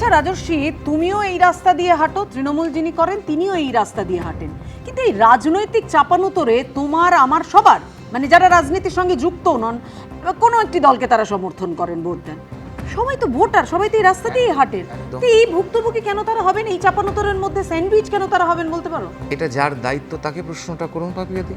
আচ্ছা রাজস্বী তুমিও এই রাস্তা দিয়ে হাঁটো। তৃণমূল যিনি করেন তিনিও এই রাস্তা দিয়ে হাঁটেন। কিন্তু এই রাজনৈতিক চাপানুতরে তোমার আমার সবার মানে যারা রাজনীতির সঙ্গে যুক্ত নন কোনো একটি দলকে তারা সমর্থন করেন ভোট দেন। সবাই তো ভোটার সবাই তো এই রাস্তা দিয়েই হাঁটেন। তো এই ভুক্তভোগী কেন তারা হবেন? এই চাপানুতরের মধ্যে স্যান্ডউইচ কেন তারা হবেন বলতে পারো? এটা যার দায়িত্ব তাকে প্রশ্নটা করুন পাপিয়াদি।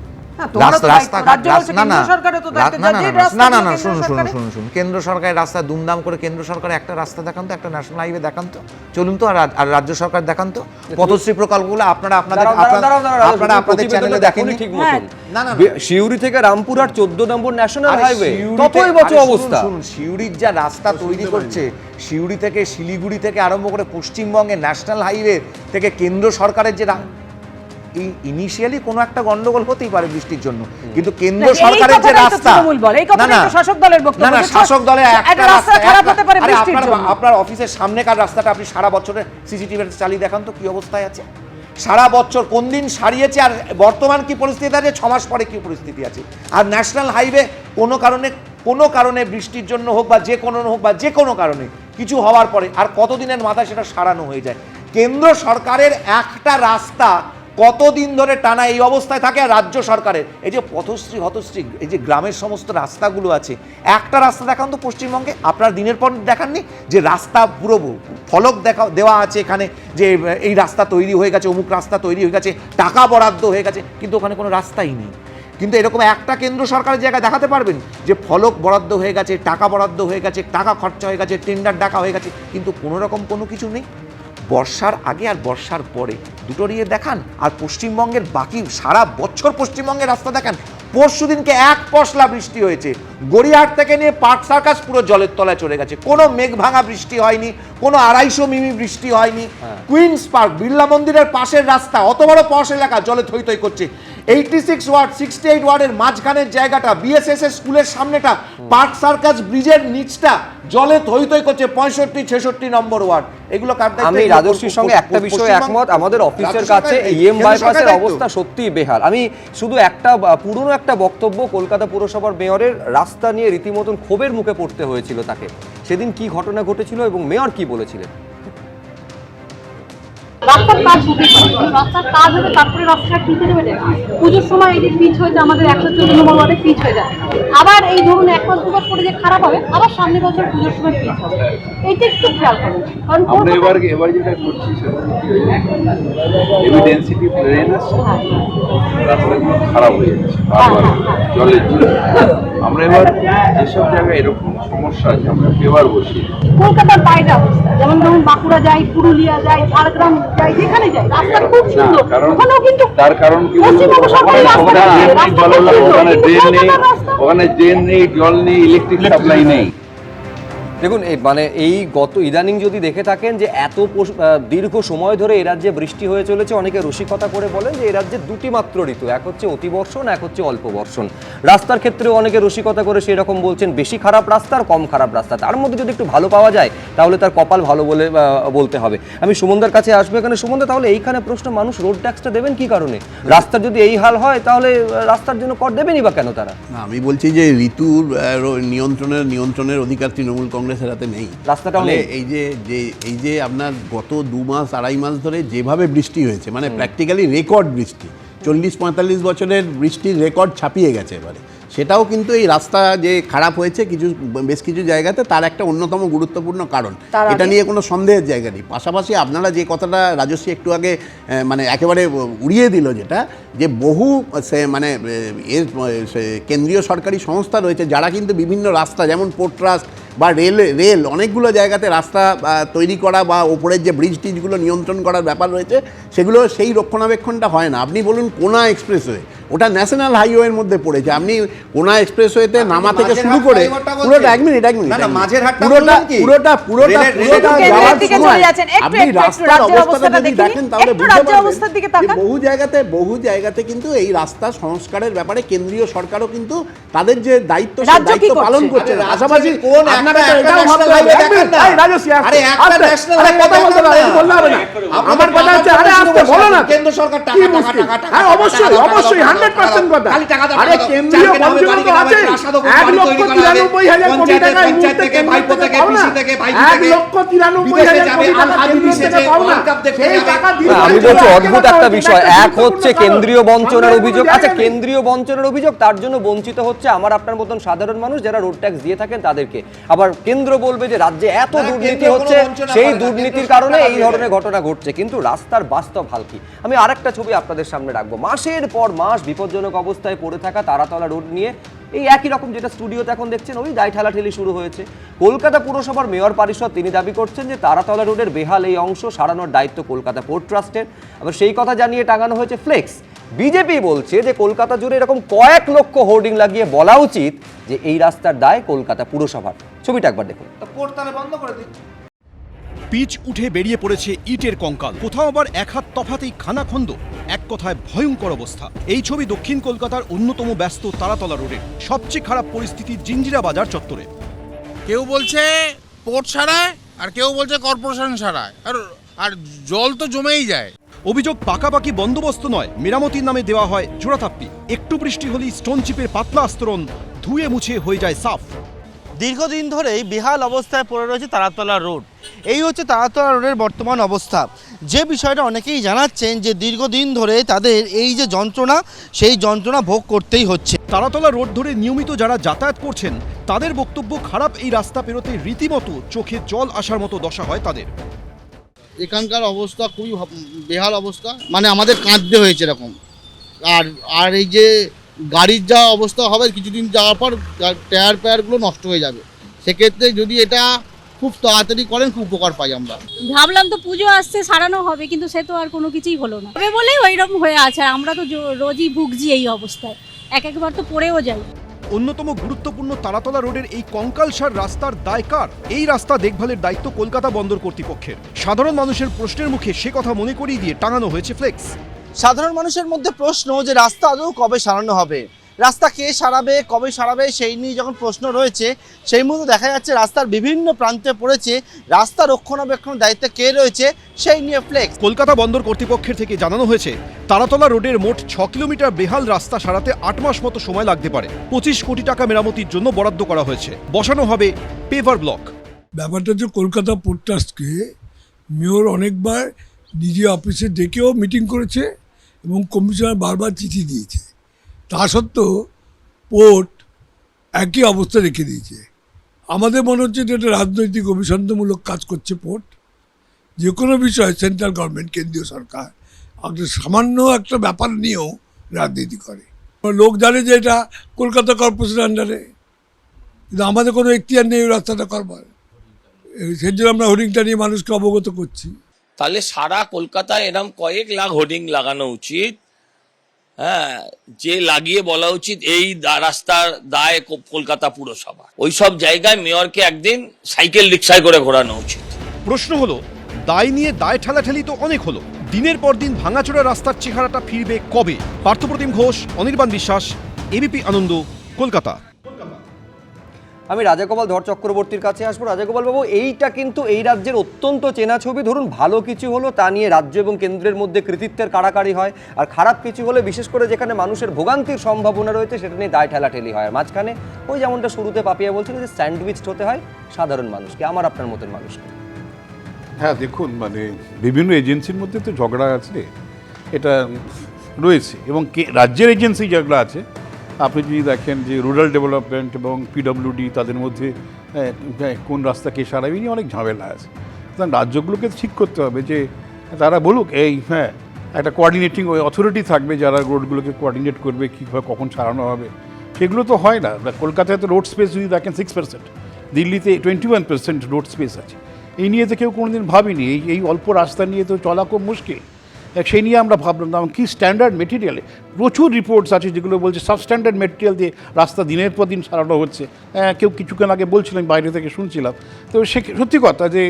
তোমারও তো দায়িত্ব, রাজ্য বলছে না না। কেন্দ্র সরকারের তো দায়িত্ব, না না যে না, রাস্তা না না দিয়ে না কেন্দ্র শুনুন শুনুন সরকারের- শুনুন শুনুন। কেন্দ্র সরকারের রাস্তা দুমদাম করে কেন্দ্র সরকার একটা রাস্তা দেখান তো একটা ন্যাশনাল হাইওয়ে দেখান তো। চলুন তো আর রাজ্য সরকার দেখান তো। পথশ্রী প্রকল্পগুলো আপনারা আপনাদের দাঁড়াও, দাঁড়াও, দাঁড়াও, দাঁড়াও, আপনারা আপনারা আপনাদের চ্যানেলে দেখেননি? ঠিক। না, না, না। শিউরি থেকে রামপুরহাট চোদ্দ নম্বর ন্যাশনাল হাইওয়ে ততই বছর অবস্থা। শুনুন, সিউড়ির যা রাস্তা তৈরি করছে সিউড়ি থেকে শিলিগুড়ি থেকে আরম্ভ করে পশ্চিমবঙ্গে ন্যাশনাল হাইওয়ে থেকে কেন্দ্র সরকারের যে এই ইনিশিয়ালি কোনো একটা গন্ডগোল হতেই পারে বৃষ্টির জন্য। কিন্তু কেন্দ্র সরকারের যে রাস্তা কথাটাই তো শাসক দলের বক্তব্য, না না শাসক একটা রাস্তা খারাপ হতে পারে বৃষ্টির জন্য। আপনার অফিসের সামনেকার রাস্তাটা আপনি সারা বছরে সিসিটিভি চালিয়ে দেখান তো কি অবস্থায় আছে? সারা বছর কোন দিন সারিয়েছে আর বর্তমান কি পরিস্থিতি আছে ছ মাস পরে কি পরিস্থিতি আছে? আর ন্যাশনাল হাইওয়ে কোনো কারণে কোনো কারণে বৃষ্টির জন্য হোক বা যে কোনো হোক বা যে কোনো কারণে কিছু হওয়ার পরে আর কতদিনের মাথায় সেটা সারানো হয়ে যায়? কেন্দ্র সরকারের একটা রাস্তা কতদিন ধরে টানা এই অবস্থায় থাকে আর রাজ্য সরকারের? এই যে পথশ্রী, হতশ্রী, এই যে গ্রামের সমস্ত রাস্তাগুলো আছে, একটা রাস্তা দেখান তো পশ্চিমবঙ্গে। আপনার দিনের পর দেখাননি যে রাস্তা পুরো ফলক দেখা, দেওয়া আছে এখানে, যে, এই রাস্তা তৈরি হয়ে গেছে, অমুক রাস্তা তৈরি হয়ে গেছে, টাকা বরাদ্দ হয়ে গেছে, কিন্তু ওখানে কোনো রাস্তাই নেই। কিন্তু এরকম একটা কেন্দ্র সরকারের জায়গায় দেখাতে পারবেন যে ফলক বরাদ্দ হয়ে গেছে, টাকা বরাদ্দ হয়ে গেছে, টাকা খরচা হয়ে গেছে টেন্ডার ডাকা হয়ে গেছে, কিন্তু কোনো রকম কোনো কিছু নেই। বর্ষার আগে আর বর্ষার পরে। দুটো নিয়ে দেখান আর পশ্চিমবঙ্গের বাকি সারা বছর পশ্চিমবঙ্গের রাস্তা দেখান। পরশু দিনকে এক পশলা বৃষ্টি হয়েছে। গড়িয়াহাট থেকে নিয়ে পার্ক সার্কাস পুরো জলের তলায় চলে গেছে। কোনো মেঘ ভাঙা বৃষ্টি হয়নি কোনো আড়াইশো মিমি বৃষ্টি হয়নি। কুইন্স পার্ক বিড়লা মন্দিরের পাশের রাস্তা অত বড় পশ এলাকা জলে থই থই করছে। Eighty six ward sixty eight ওয়ার্ডের মাঝখানের জায়গাটা বিএসএস এর স্কুলের সামনেটা পার্ক সার্কাস ব্রিজের নিচটা জলে থই থই করছে পঁয়ষট্টি ছেষট্টি নম্বর ওয়ার্ড। এগুলো আমি রাজস্বীর সঙ্গে একটা বিষয়ে একমত আমাদের অফিসের কাছে ইএম বাইপাসের অবস্থা সত্যিই বেহাল। আমি শুধু একটা পুরনো একটা বক্তব্য কলকাতা পুরসভার মেয়রের রাস্তা নিয়ে রীতিমতন ক্ষোভের মুখে পড়তে হয়েছিল তাকে। সেদিন কি ঘটনা ঘটেছিল এবং মেয়র কি বলেছিলেন? রাস্তার কাজ হতে পারে। রাস্তার কাজ হবে তারপরে রাস্তাটা হয়ে যাবে। না। পুজোর সময় এই যে পিচ হয়েছে আমাদের একশো চোদ্দ নম্বর ওয়ার্ডে পিচ হয়ে যাচ্ছে আবার এই ধরুন এক মাস দুবার পরে যে খারাপ হবে আবার সামনের বছর পুজোর সময় পিচ হবে। এইটা একটু খেয়াল করুন। কারণ এবার এবার যেটা করছি সেটা ডেন্সিটি প্লেন আসছে রাস্তাগুলো খারাপ হয়ে যাচ্ছে। জলের জন্য। এবার যেসব জায়গায় এরকম সমস্যা আছে আমরা পেপার বসি। কলকাতার বাইরে অবস্থা। যেমন ধরুন বাঁকুড়া যাই পুরুলিয়া যাই ঝাড়গ্রাম যাই যেখানে যাই রাস্তা খুব সুন্দর। কারণ ওখানেও কিন্তু তার কারণ কি ওখানে ড্রেন নেই ওখানে ড্রেন নেই জল নেই ইলেকট্রিক সাপ্লাই নেই। দেখুন মানে এই গত ইদানিং যদি দেখে থাকেন যে এত দীর্ঘ সময় ধরে এই রাজ্যে বৃষ্টি হয়ে চলেছে, অনেকে রসিকতা করে বলেন যে এই রাজ্যে দুটি মাত্র ঋতু, এক হচ্ছে অতিবর্ষণ, এক হচ্ছে অল্প বর্ষণ রাস্তার ক্ষেত্রেও অনেকে রসিকতা করে সেরকম বলছেন, বেশি খারাপ রাস্তা আর কম খারাপ রাস্তা। তার মধ্যে যদি একটু ভালো পাওয়া যায়, তাহলে তার কপাল ভালো বলে বলতে হবে। আমি সুমনদার কাছে আসব এখানে। সুমনদা, তাহলে এইখানে প্রশ্ন, মানুষ রোড ট্যাক্সটা দেবেন কি কারণে? রাস্তার যদি এই হাল হয়, তাহলে রাস্তার জন্য কর দেবেনই বা কেন তারা? আমি বলছি যে ঋতুর নিয়ন্ত্রণের নিয়ন্ত্রণের অধিকার তৃণমূল কংগ্রেসের হাতে নেই। রাস্তাটা এই যে যে এই যে আপনার গত দু মাস আড়াই মাস ধরে যেভাবে বৃষ্টি হয়েছে মানে প্র্যাকটিক্যালি রেকর্ড বৃষ্টি। চল্লিশ পঁয়তাল্লিশ বছরের বৃষ্টির রেকর্ড ছাপিয়ে গেছে এবারে। সেটাও কিন্তু এই রাস্তা যে খারাপ হয়েছে কিছু বেশ কিছু জায়গাতে তার একটা অন্যতম গুরুত্বপূর্ণ কারণ। এটা নিয়ে কোনো সন্দেহের জায়গা নেই। পাশাপাশি আপনারা যে কথাটা রাজস্বী একটু আগে মানে একেবারে উড়িয়ে দিল যেটা যে বহু সে মানে এর কেন্দ্রীয় সরকারি সংস্থা রয়েছে যারা কিন্তু বিভিন্ন রাস্তা যেমন পোর্ট ট্রাস্ট বা রেল রেল অনেকগুলো জায়গাতে রাস্তা তৈরি করা বা ওপরের যে ব্রিজ টিজগুলো নিয়ন্ত্রণ করার ব্যাপার রয়েছে সেগুলো সেই রক্ষণাবেক্ষণটা হয় না। আপনি বলুন কোনা এক্সপ্রেসওয়ে ওটা ন্যাশনাল হাইওয়ের মধ্যে পড়েছে। আপনি কোনা এক্সপ্রেসওয়েতে নামা থেকে শুরু করে পুরোটা এক মিনিট এক মিনিট না, না, পুরোটা পুরোটা পুরোটা পুরোটা যাওয়ার সময় আপনি রাস্তার অবস্থাটা যদি দেখেন। তাহলে বুঝতে পারবেন অবস্থার দিকে তাকান। বহু জায়গাতে বহু জায়গাতে কিন্তু এই রাস্তা সংস্কারের ব্যাপারে কেন্দ্রীয় সরকারও কিন্তু তাদের যে দায়িত্ব সেই দায়িত্ব পালন করছে আরে পাশাপাশি রাজ্যে কোন তো একটা এটাও ভাবতে হবে এক মিনিট, না। এই রাজস্বী, আরে একটা আরে highway কথা বলতে না। বললে হবে না। আমার কথা হচ্ছে আরে আস্তে বলো না। কেন্দ্র সরকার টাকা, টাকা, টাকা, টাকা, হ্যাঁ অবশ্যই অবশ্যই হান্ড্রেড হান্ড্রেড পার্সেন্ট কথা। খালি টাকা দাও, আরে টাকা কেন্দ্রীয় চার কেনা হবে, বঞ্চনা তো আছে। এক লক্ষ তৈরি করা হবে। তিরানব্বই হাজার কোটি টাকা পঞ্চায়েত থেকে, ভাইপো থেকে থেকে, পাও না। পিসি থেকে, ভাইজি এক লক্ষ তিরানব্বই হাজার কোটি টাকা কেন্দ্র থেকে পাও না। ওয়ার্ল্ড কাপ দেখতে সেই টাকা দিতে আমি বলছি অদ্ভুত একটা বিষয়। এক হচ্ছে কেন্দ্রীয় বঞ্চনার অভিযোগ। আচ্ছা কেন্দ্রীয় বঞ্চনার অভিযোগ তার জন্য বঞ্চিত হচ্ছে আমার আপনার মতন সাধারণ মানুষ যারা রোড ট্যাক্স দিয়ে থাকেন তাদেরকে। আবার কেন্দ্র বলবে যে রাজ্যে এত দুর্নীতি হচ্ছে সেই দুর্নীতির কারণে এই ধরনের ঘটনা ঘটছে। কিন্তু রাস্তার বাস্তব হাল কি? আমি আরেকটা ছবি আপনাদের সামনে রাখব। মাসের পর মাস বিপজ্জনক অবস্থায় পড়ে থাকা তারাতলা রোড নিয়ে। এই একই রকম যেটা স্টুডিওতে এখন দেখছেন ওই দায় ঠেলাঠেলি শুরু হয়েছে। কলকাতা পুরসভার মেয়র পরিষদ তিনি দাবি করছেন যে তারাতলা রোডের বেহাল এই অংশ সারানোর দায়িত্ব কলকাতা পোর্ট ট্রাস্টের। আবার সেই কথা জানিয়ে টাঙানো হয়েছে ফ্লেক্স। বিজেপি বলছে যে কলকাতা জুড়ে এরকম কয়েক লক্ষ হোর্ডিং লাগিয়ে বলা উচিত যে এই রাস্তার দায় কলকাতা পুরসভার। ছবিটা একবার দেখুন। বন্ধ করে দিন পিচ উঠে বেরিয়ে পড়েছে ইটের কঙ্কাল। কোথাও আবার এক হাত তফাতেই খানাখন্দ। এক কথায় ভয়ঙ্কর অবস্থা। এই ছবি দক্ষিণ কলকাতার অন্যতম ব্যস্ত তারাতলা রোডে। সবচেয়ে খারাপ পরিস্থিতি জিঞ্জিরা বাজার চত্বরে। কেউ বলছে পোর্ট সারায় আর কেউ বলছে কর্পোরেশন সারায়। আর আর জল তো জমেই যায়। অভিযোগ পাকাপাকি বন্দোবস্ত নয় মেরামতির নামে দেওয়া হয় জোড়াতাপ্পি একটু বৃষ্টি হলেই স্টোন চিপের পাতলা আস্তরণ ধুয়ে মুছে হয়ে যায় সাফ। দীর্ঘদিন ধরেই বেহাল অবস্থায় পড়ে রয়েছে তারাতলা রোড। এই হচ্ছে তারাতলা রোডের বর্তমান অবস্থা। যে বিষয়টা অনেকেই জানাচ্ছেন যে দীর্ঘদিন ধরে তাদের এই যে যন্ত্রণা সেই যন্ত্রণা ভোগ করতেই হচ্ছে। তারাতলা রোড ধরে নিয়মিত যারা যাতায়াত করছেন তাদের বক্তব্য খারাপ এই রাস্তা পেরোতে রীতিমতো চোখে জল আসার মতো দশা হয় তাদের। এখানকার অবস্থা খুবই বেহাল অবস্থা। মানে আমাদের কাঁদতে হয়েছে এরকম। আর আর এই যে গাড়ির যা অবস্থা হবে কিছুদিন যাওয়ার পর টায়ার ফায়ারগুলো নষ্ট হয়ে যাবে। সেক্ষেত্রে যদি এটা খুব তাড়াতাড়ি করেন খুব উপকার পাই আমরা। ভাবলাম তো পুজো আসছে সারানো হবে কিন্তু সে তো আর কোনো কিছুই হলো না। হবে বলেই ওইরকম হয়ে আছে আমরা তো রোজই ভুগছি এই অবস্থায়। এক একবার তো পড়েও যাই। অন্যতম গুরুত্বপূর্ণ তারাতলা রোডের এই কঙ্কালসার রাস্তার দায় কার? এই রাস্তা দেখভালের দায়িত্ব কলকাতা বন্দর কর্তৃপক্ষের। সাধারণ মানুষের প্রশ্নের মুখে সে কথা মনে করিয়ে দিয়ে টাঙানো হয়েছে ফ্লেক্স সাধারণ মানুষের মধ্যে প্রশ্ন যে রাস্তা আদৌ কবে সারানো হবে? রাস্তা কে সারাবে কবে সারাবে সেই নিয়ে যখন প্রশ্ন রয়েছে সেই মুহূর্তে দেখা যাচ্ছে রাস্তার বিভিন্ন প্রান্তে পড়েছে। রাস্তা রক্ষণাবেক্ষণ দায়িত্বে কে রয়েছে সেই নিয়ে ফ্লেক্স কলকাতা বন্দর কর্তৃপক্ষের থেকে জানানো হয়েছে তারাতলা রোডের মোট ছ কিলোমিটার বেহাল রাস্তা সারাতে আট মাস মতো সময় লাগতে পারে। পঁচিশ কোটি টাকা মেরামতির জন্য বরাদ্দ করা হয়েছে। বসানো হবে পেভার ব্লক ব্যাপারটা হচ্ছে কলকাতা পোর্ট ট্রাস্টকে মেয়র অনেকবার নিজে অফিসে ডেকেও মিটিং করেছে। এবং কমিশনার বারবার চিঠি দিয়েছে। তা সত্ত্বেও পোর্ট একই অবস্থা রেখে দিয়েছে। আমাদের মনে হচ্ছে যে এটা রাজনৈতিক অভিসন্ধমূলক কাজ করছে পোর্ট যে কোনো বিষয় সেন্ট্রাল গভর্নমেন্ট, কেন্দ্রীয় সরকার একটা সামান্য একটা ব্যাপার নিয়েও রাজনীতি করে। লোক জানে যে এটা কলকাতা কর্পোরেশনের আন্ডারে, কিন্তু আমাদের কোনো এখতিয়ার নেই ওই রাস্তাটা করবার। সেই জন্য আমরা হোর্ডিংটা নিয়ে মানুষকে অবগত করছি। তাহলে সারা কলকাতায় এরম কয়েক লাখ হোর্ডিং লাগানো উচিত। হ্যাঁ যে লাগিয়ে বলা উচিত, এই রাস্তার দায় কলকাতা পুরসভা। ওই সব জায়গায় মেয়রকে একদিন সাইকেল রিক্সায় করে ঘোরানো উচিত। প্রশ্ন হলো, দায় নিয়ে দায় ঠেলাঠেলি তো অনেক হলো। দিনের পর দিন ভাঙাচোরা রাস্তার চেহারাটা ফিরবে কবে? পার্থপ্রতিম ঘোষ, অনির্বাণ বিশ্বাস, এবিপি আনন্দ, কলকাতা। আমি রাজাগোপাল ধর চক্রবর্তীর কাছে আসব। রাজাগোপাল বাবু, এইটা কিন্তু এই রাজ্যের অত্যন্ত চেনা ছবি। ধরুন, ভালো কিছু হলো তা নিয়ে রাজ্য এবং কেন্দ্রের মধ্যে কৃতিত্বের কাড়াকাড়ি হয়। আর খারাপ কিছু হলে, বিশেষ করে যেখানে মানুষের ভোগান্তির সম্ভাবনা রয়েছে, সেটা নিয়ে দায় ঠেলাঠেলি হয়। আর মাঝখানে ওই যেমনটা শুরুতে পাপিয়া বলছিল যে স্যান্ডউইচ হতে হয় সাধারণ মানুষকে, আমার আপনার মতন মানুষকে। হ্যাঁ দেখুন মানে বিভিন্ন এজেন্সির মধ্যে তো ঝগড়া আছে, এটা রয়েছে। এবং রাজ্যের এজেন্সি যেগুলো আছে আপনি যদি দেখেন যে রুরাল ডেভেলপমেন্ট এবং পিডব্লিউডি তাদের মধ্যে কোন রাস্তা কে সারাবে নিয়ে অনেক ঝামেলা আছে। সুতরাং রাজ্যগুলোকে ঠিক করতে হবে যে তারা বলুক, এই হ্যাঁ একটা কোঅর্ডিনেটিং অথরিটি থাকবে যারা রোডগুলোকে কোঅর্ডিনেট করবে, কীভাবে কখন সারানো হবে। সেগুলো তো হয় না। কলকাতায় তো রোড স্পেস যদি দেখেন সিক্স পার্সেন্ট দিল্লিতে twenty one percent road space আছে। এই নিয়ে তো কেউ কোনোদিন ভাবিনি। এই এই অল্প রাস্তা নিয়ে তো চলা খুব মুশকিল। সেই নিয়ে আমরা ভাবলাম কি স্ট্যান্ডার্ড মেটেরিয়ালে প্রচুর রিপোর্টস আছে যেগুলো বলছে সাবস্ট্যান্ডার্ড মেটেরিয়াল দিয়ে রাস্তা দিনের পর দিন সারানো হচ্ছে। হ্যাঁ, কেউ কিছুক্ষণ আগে বলছিলাম বাইরে থেকে শুনছিলাম। তো সে সত্যি কথা যে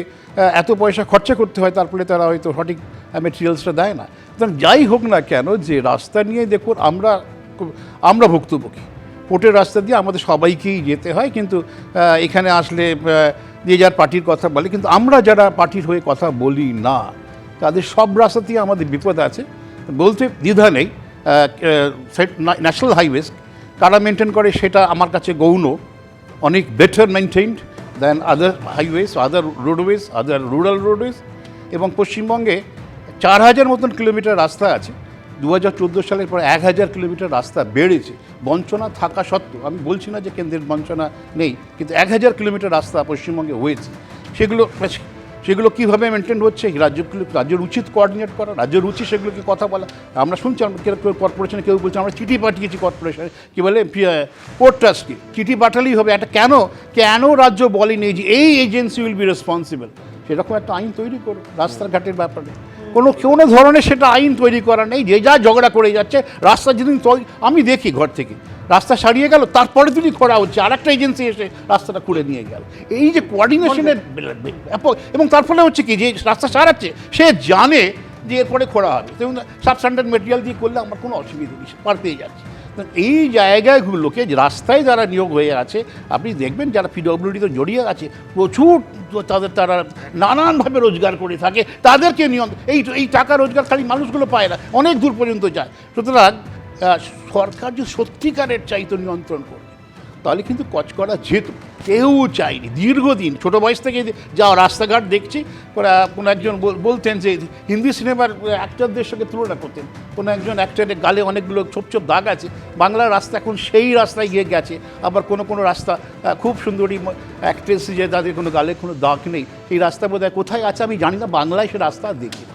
এত পয়সা খরচা করতে হয় তারপরে তারা হয়তো সঠিক মেটেরিয়ালসটা দেয় না। সুতরাং যাই হোক না কেন যে রাস্তা নিয়ে দেখুন আমরা আমরা ভুক্তভোগী। পোর্টের রাস্তা দিয়ে আমাদের সবাইকেই যেতে হয় কিন্তু এখানে আসলে যে যার পার্টির কথা বলে কিন্তু আমরা যারা পার্টির হয়ে কথা বলি না তাদের সব রাস্তাতেই আমাদের বিপদ আছে। বলতে দ্বিধা নেই। ন্যাশনাল হাইওয়েজ কারা মেনটেন করে সেটা আমার কাছে গৌণ। অনেক better maintained than other highways other roadways other rural roadways এবং পশ্চিমবঙ্গে চার হাজার মতন কিলোমিটার রাস্তা আছে। দু হাজার চোদ্দ সালের পর এক হাজার কিলোমিটার রাস্তা বেড়েছে। বঞ্চনা থাকা সত্ত্বেও, আমি বলছি না যে কেন্দ্রের বঞ্চনা নেই, কিন্তু এক হাজার কিলোমিটার রাস্তা পশ্চিমবঙ্গে হয়েছে। সেগুলো সেগুলো কীভাবে মেনটেন হচ্ছে রাজ্যগুলো রাজ্যের উচিত কোঅর্ডিনেট করা, রাজ্যের উচিত সেগুলোকে কথা বলা। আমরা শুনছি কেউ কর্পোরেশনে কেউ বলছে, আমরা চিঠি পাঠিয়েছি কর্পোরেশনে কী বলে পোর্ট ট্রাস্টকে চিঠি পাঠালেই হবে। একটা কেন? কেন রাজ্য বলেনি? যে এই এজেন্সি উইল বি রেসপন্সিবল সেরকম একটা আইন তৈরি করো রাস্তাঘাটের ব্যাপারে। কোনো কোনো ধরনের সেটা আইন তৈরি করা নেই, যে যা ঝগড়া করে যাচ্ছে, রাস্তা যেদিন আমি দেখি ঘর থেকে। রাস্তা সারিয়ে গেল, তারপরে যদি খোঁড়া হচ্ছে আর একটা এজেন্সি এসে রাস্তাটা খুঁড়ে নিয়ে গেল। এই যে কোয়ার্ডিনেশনের এবং তার ফলে হচ্ছে কি, যে রাস্তা সারাচ্ছে, সে জানে যে এরপরে খোঁড়া হবে। সাবস্ট্যান্ডার্ড মেটেরিয়াল দিয়ে করলে আমার কোনো অসুবিধা নেই পার পেয়ে যাচ্ছে। এই জায়গাগুলোকে রাস্তায় যারা নিয়োগ হয়ে আছে, আপনি দেখবেন যারা পিডব্লিউডিতে জড়িয়ে আছে, প্রচুর তাদের তারা নানানভাবে রোজগার করে থাকে, তাদেরকে নিয়ম এই এই টাকা রোজগার খালি মানুষগুলো পায় না, অনেক দূর পর্যন্ত যায়। সুতরাং সরকার যে সত্যিকারের চাইতো নিয়ন্ত্রণ করবে তাহলে কিন্তু কচ করা যেত। কেউ চাইনি। দীর্ঘদিন, ছোট বয়স থেকে যা রাস্তাঘাট দেখছি কোনো একজন বল- বলতেন যে হিন্দি সিনেমার অ্যাক্টরদের সঙ্গে তুলনা করতেন। কোনো একজন অ্যাক্টরের গালে অনেকগুলো ছোপ ছোপ দাগ আছে। বাংলার রাস্তা এখন সেই রাস্তায় গিয়ে গেছে। আবার কোনো কোনো রাস্তা খুব সুন্দরী অ্যাক্ট্রেস যে তাদের কোনো গালে কোনো দাগ নেই। এই রাস্তা বোধহয় কোথায় আছে আমি জানি না। বাংলায় সে রাস্তা দেখি